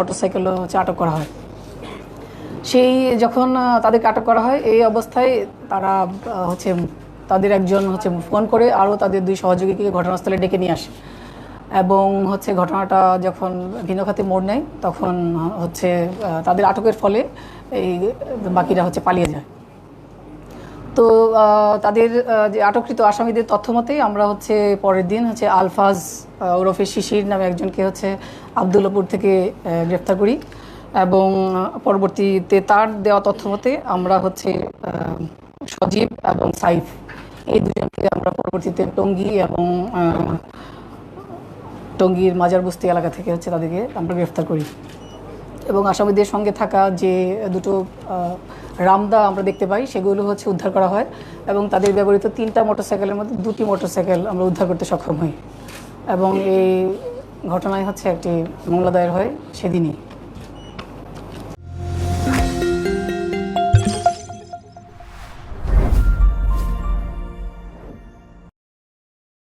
মোটরসাইকেলও হচ্ছে আটক করা হয়। সেই যখন তাদেরকে আটক করা হয়, এই অবস্থায় তারা হচ্ছে তাদের একজন হচ্ছে ফোন করে আরও তাদের দুই সহযোগীকে ঘটনাস্থলে ডেকে নিয়ে আসে। এবং হচ্ছে ঘটনাটা যখন ভিন্ন খাতে মোড় নেয়, তখন হচ্ছে তাদের আটকের ফলে এই বাকিরা হচ্ছে পালিয়ে যায়। তো তাদের যে আটককৃত আসামিদের তথ্য মতেই আমরা হচ্ছে পরের দিন হচ্ছে আলফাজ ওরফে শিশির নামে একজনকে হচ্ছে আবদুল্লাপুর থেকে আহ, গ্রেফতার করি। এবং পরবর্তীতে তার দেওয়া তথ্য মতে আমরা হচ্ছে সজীব এবং সাইফ এই দুজনকে আমরা পরবর্তীতে টঙ্গী এবং টঙ্গীর মাজার বস্তি এলাকা থেকে হচ্ছে তাদেরকে আমরা গ্রেফতার করি। এবং আসামিদের সঙ্গে থাকা যে দুটো রামদা আমরা দেখতে পাই, সেগুলো হচ্ছে উদ্ধার করা হয় এবং তাদের ব্যবহৃত তিনটা মোটরসাইকেলের মধ্যে দুটি মোটরসাইকেল আমরা উদ্ধার করতে সক্ষম হই। এবং এই ঘটনায় হচ্ছে একটি মামলা দায়ের হয় সেদিনই।